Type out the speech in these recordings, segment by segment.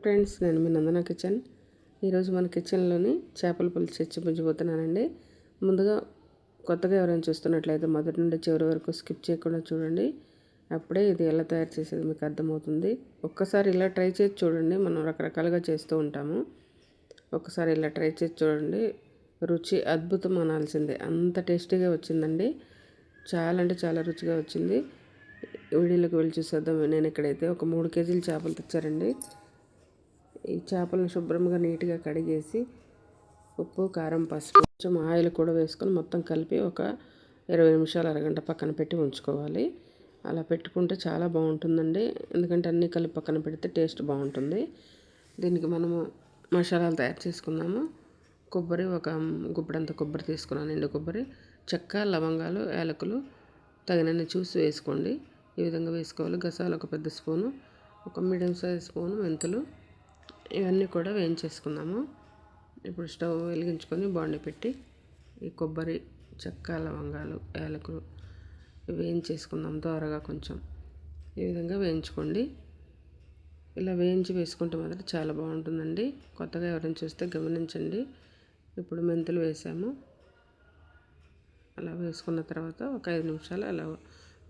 Friends నేను మీ నందన kitchen. ఈరోజు మన కిచెన్లోని చేపల పులుసు చచ్చి ముందుగా కొత్తగా ఎవరైనా చూస్తున్నట్లయితే మొదటి నుండి చివరి వరకు స్కిప్ చేయకుండా చూడండి. అప్పుడే ఇది ఎలా తయారు చేసేది మీకు అర్థమవుతుంది. ఒక్కసారి ఇలా ట్రై చేసి చూడండి. మనం రకరకాలుగా చేస్తూ ఉంటాము. ఒక్కసారి ఇలా ట్రై చేసి చూడండి. రుచి అద్భుతం అనాల్సిందే. అంత టేస్టీగా వచ్చిందండి. చాలా అంటే చాలా రుచిగా వచ్చింది. వీడియోలోకి వెళ్ళి చూసేద్దాం. నేను ఇక్కడైతే ఒక మూడు కేజీలు చేపలు తెచ్చారండి. ఈ చేపలను శుభ్రంగా నీట్గా కడిగేసి ఉప్పు కారం పసుపు కొంచెం ఆయిల్ కూడా వేసుకొని మొత్తం కలిపి ఒక ఇరవై నిమిషాలు అరగంట పక్కన పెట్టి ఉంచుకోవాలి. అలా పెట్టుకుంటే చాలా బాగుంటుందండి. ఎందుకంటే అన్నీ కలిపి పక్కన పెడితే టేస్ట్ బాగుంటుంది. దీనికి మనము మసాలాలు తయారు చేసుకున్నాము కొబ్బరి ఒక గుబ్బడంత కొబ్బరి తీసుకున్నాను ఎండు కొబ్బరి చెక్క లవంగాలు యాలకులు తగినన్ని చూసి వేసుకోండి. ఈ విధంగా వేసుకోవాలి. గసాలు ఒక పెద్ద స్పూను ఒక మీడియం సైజ్ స్పూను మెంతులు. ఇవన్నీ కూడా వేయించేసుకుందాము. ఇప్పుడు స్టవ్ వెలిగించుకొని బాండి పెట్టి ఈ కొబ్బరి చెక్క లవంగాలు యాలకులు వేయించేసుకుందాం త్వరగా కొంచెం. ఈ విధంగా వేయించుకోండి. ఇలా వేయించి వేసుకుంటే మాత్రం చాలా బాగుంటుందండి. కొత్తగా ఎవరైనా చూస్తే గమనించండి. ఇప్పుడు మెంతులు వేసాము. అలా వేసుకున్న తర్వాత ఒక ఐదు నిమిషాలు అలా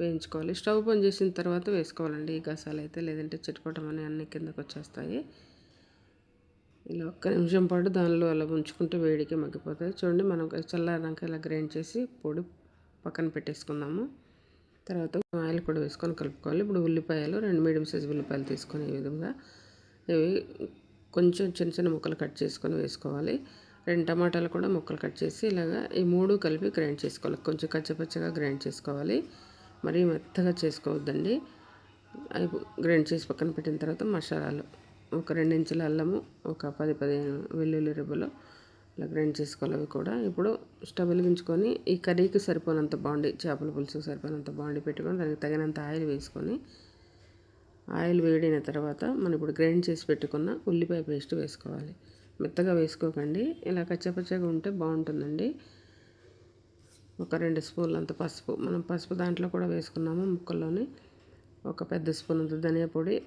వేయించుకోవాలి. స్టవ్ పని చేసిన తర్వాత వేసుకోవాలండి. ఈ గసాలు అయితే లేదంటే చిట్టుకోవటం అని అన్ని కిందకు వచ్చేస్తాయి ఇలా ఒక్క నిమిషం పాటు దానిలో అలా ఉంచుకుంటే వేడికి మగ్గిపోతాయి. చూడండి మనం చల్లారాక ఇలా గ్రైండ్ చేసి పొడి పక్కన పెట్టేసుకుందాము. తర్వాత ఆయిల్ కూడా వేసుకొని కలుపుకోవాలి. ఇప్పుడు ఉల్లిపాయలు రెండు మీడియం సైజు ఉల్లిపాయలు తీసుకొని ఈ విధంగా ఇవి కొంచెం చిన్న చిన్న ముక్కలు కట్ చేసుకొని వేసుకోవాలి. రెండు టమాటాలు కూడా ముక్కలు కట్ చేసి ఇలాగా ఈ మూడు కలిపి గ్రైండ్ చేసుకోవాలి. కొంచెం కచ్చపచ్చగా గ్రైండ్ చేసుకోవాలి. మరీ మెత్తగా చేసుకోవద్దండి. అవి గ్రైండ్ చేసి పక్కన పెట్టిన తర్వాత మసాలాలు. ఒక ఇంచుల అల్లము ఒక పది పదిహేను వెల్లుల్లి రెబ్బలు ఇలా గ్రైండ్ చేసుకోవాలి అవి కూడా. ఇప్పుడు స్టవ్ వెలిగించుకొని ఈ కర్రీకి సరిపోయినంత బాండి చేపల పులుసు సరిపోయినంత బాండి పెట్టుకొని దానికి తగినంత ఆయిల్ వేసుకొని ఆయిల్ వేడిన తర్వాత మనం ఇప్పుడు గ్రైండ్ చేసి పెట్టుకున్న ఉల్లిపాయ పేస్ట్ వేసుకోవాలి. మెత్తగా వేసుకోకండి. ఇలా కచ్చపచ్చగా ఉంటే బాగుంటుందండి. ఒక రెండు స్పూన్లు అంత పసుపు మనం పసుపు దాంట్లో కూడా వేసుకున్నాము ముక్కల్లోని. ఒక పెద్ద స్పూన్ అంత ధనియా పొడి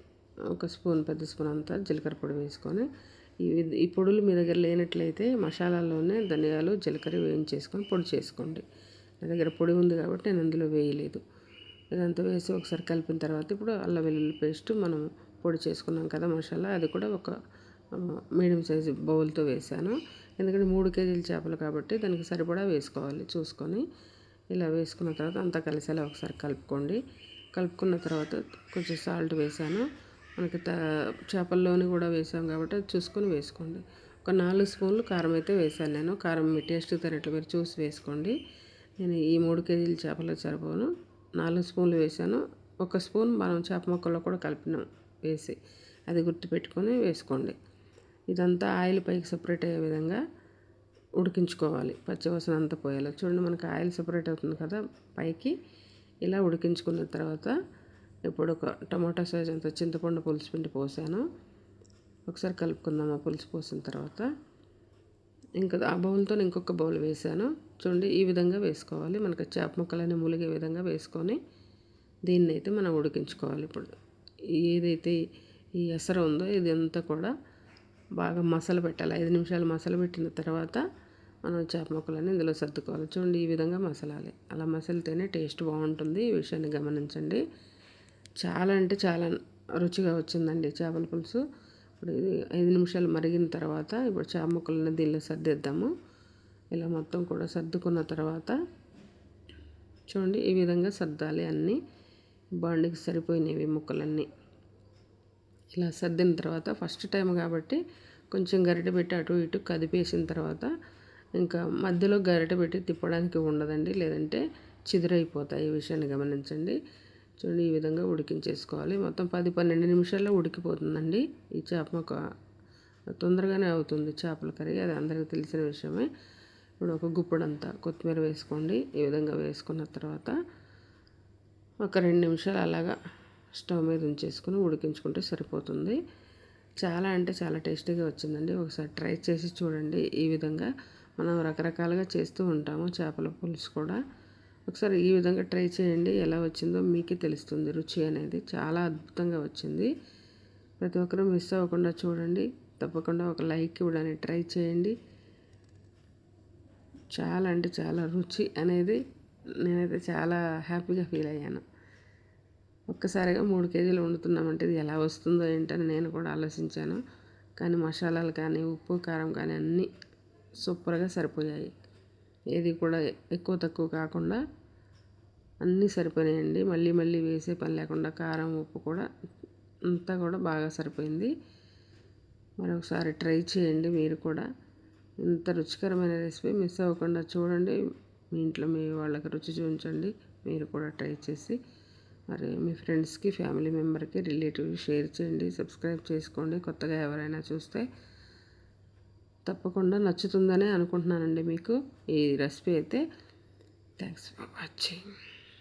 ఒక స్పూన్ పెద్ద స్పూన్ అంతా జీలకర్ర పొడి వేసుకొని ఈ పొడులు మీ దగ్గర లేనట్లయితే మసాలాలోనే ధనియాలు జీలకర్ర వేయించేసుకొని పొడి చేసుకోండి. నా దగ్గర పొడి ఉంది కాబట్టి నేను అందులో వేయలేదు. ఇదంతా వేసి ఒకసారి కలిపిన తర్వాత ఇప్పుడు అల్లం వెల్లుల్లి పేస్ట్ మనం పొడి చేసుకున్నాం కదా మసాలా అది కూడా ఒక మీడియం సైజు బౌల్తో వేసాను. ఎందుకంటే మూడు కేజీల చేపలు కాబట్టి దానికి సరిపడా వేసుకోవాలి చూసుకొని. ఇలా వేసుకున్న తర్వాత అంతా కలిసేలా ఒకసారి కలుపుకోండి. కలుపుకున్న తర్వాత కొంచెం సాల్ట్ వేసాను. మనకి చేపల్లోని కూడా వేసాం కాబట్టి అది చూసుకొని వేసుకోండి. ఒక నాలుగు స్పూన్లు కారం అయితే వేసాను నేను. కారం మీ టేస్ట్ తినట్లు మీరు చూసి వేసుకోండి. నేను ఈ మూడు కేజీల చేపలు సరిపోను నాలుగు స్పూన్లు వేసాను. ఒక స్పూన్ మనం చేప మొక్కల్లో కూడా కలిపినాం వేసి. అది గుర్తుపెట్టుకొని వేసుకోండి. ఇదంతా ఆయిల్ పైకి సపరేట్ అయ్యే విధంగా ఉడికించుకోవాలి. పచ్చివాసన అంతా పోయేలా. చూడండి మనకి ఆయిల్ సపరేట్ అవుతుంది కదా పైకి. ఇలా ఉడికించుకున్న తర్వాత ఇప్పుడు ఒక టమాటా సైజ్ అంత చింతపండు పులుసు పిండి పోసాను. ఒకసారి కలుపుకుందాం ఆ పులుసు పోసిన తర్వాత. ఇంకా ఆ బౌల్తో ఇంకొక బౌల్ వేసాను. చూడండి ఈ విధంగా వేసుకోవాలి. మనకి చేప ముక్కలన్నీ ములిగే విధంగా వేసుకొని దీన్ని అయితే మనం ఉడికించుకోవాలి ఇప్పుడు. ఏదైతే ఈ ఎసరు ఉందో ఇది అంతా కూడా బాగా మసాలా పెట్టాలి. ఐదు నిమిషాలు మసాలా పెట్టిన తర్వాత మనం చేప ముక్కలన్నీ ఇందులో సర్దుకోవాలి. చూడండి ఈ విధంగా మసాలాలి. అలా మసలితేనే టేస్ట్ బాగుంటుంది. ఈ విషయాన్ని గమనించండి. చాలా అంటే చాలా రుచిగా వచ్చిందండి చేపల పులుసు. ఇప్పుడు ఇది ఐదు నిమిషాలు మరిగిన తర్వాత ఇప్పుడు చేప ముక్కలను దీనిలో సర్దిద్దాము. ఇలా మొత్తం కూడా సర్దుకున్న తర్వాత చూడండి ఈ విధంగా సర్దాలి అన్నీ. బాండికి సరిపోయినవి ముక్కలన్నీ. ఇలా సర్దిన తర్వాత ఫస్ట్ టైం కాబట్టి కొంచెం గరిటె పెట్టి అటు ఇటు కదిపేసిన తర్వాత ఇంకా మధ్యలో గరిటె పెట్టి తిప్పడానికి ఉండదండి. లేదంటే చిదురైపోతాయి ఈ విషయాన్ని గమనించండి. చూడండి ఈ విధంగా ఉడికించేసుకోవాలి. మొత్తం పది పన్నెండు నిమిషాల్లో ఉడికిపోతుందండి. ఈ చేప మొక్క తొందరగానే అవుతుంది. చేపల కర్రీ అది అందరికీ తెలిసిన విషయమే. ఇప్పుడు ఒక గుప్పుడంతా కొత్తిమీర వేసుకోండి. ఈ విధంగా వేసుకున్న తర్వాత ఒక రెండు నిమిషాలు అలాగా స్టవ్ మీద ఉంచేసుకుని ఉడికించుకుంటే సరిపోతుంది. చాలా అంటే చాలా టేస్టీగా వచ్చిందండి. ఒకసారి ట్రై చేసి చూడండి. ఈ విధంగా మనం రకరకాలుగా చేస్తూ ఉంటాము చేపల పులుసు కూడా. ఒకసారి ఈ విధంగా ట్రై చేయండి. ఎలా వచ్చిందో మీకే తెలుస్తుంది. రుచి అనేది చాలా అద్భుతంగా వచ్చింది. ప్రతి ఒక్కరూ మిస్ అవ్వకుండా చూడండి. తప్పకుండా ఒక లైక్ ఇవ్వడానికి ట్రై చేయండి. చాలా అంటే చాలా రుచి అనేది నేనైతే చాలా హ్యాపీగా ఫీల్ అయ్యాను. ఒక్కసారిగా మూడు కేజీలు వండుతున్నామంటే ఇది ఎలా వస్తుందో ఏంటని నేను కూడా ఆలోచించాను. కానీ మసాలాలు కానీ ఉప్పు కారం కానీ అన్నీ సూపర్గా సరిపోయాయి. ఏది కూడా ఎక్కువ తక్కువ కాకుండా అన్నీ సరిపోయినాయండి. మళ్ళీ మళ్ళీ వేసే పని లేకుండా కారం ఉప్పు కూడా అంతా కూడా బాగా సరిపోయింది. మరి ఒకసారి ట్రై చేయండి మీరు కూడా. ఇంత రుచికరమైన రెసిపీ మిస్ అవ్వకుండా చూడండి. మీ ఇంట్లో మీ వాళ్ళకి రుచి చూపించండి. మీరు కూడా ట్రై చేసి మరి మీ ఫ్రెండ్స్కి ఫ్యామిలీ మెంబర్కి రిలేటివ్ షేర్ చేయండి. సబ్స్క్రైబ్ చేసుకోండి. కొత్తగా ఎవరైనా చూస్తే తప్పకుండా నచ్చుతుందనే అనుకుంటున్నానండి మీకు. ఈ రెసిపీ అయితే థ్యాంక్స్ ఫర్ వాచింగ్.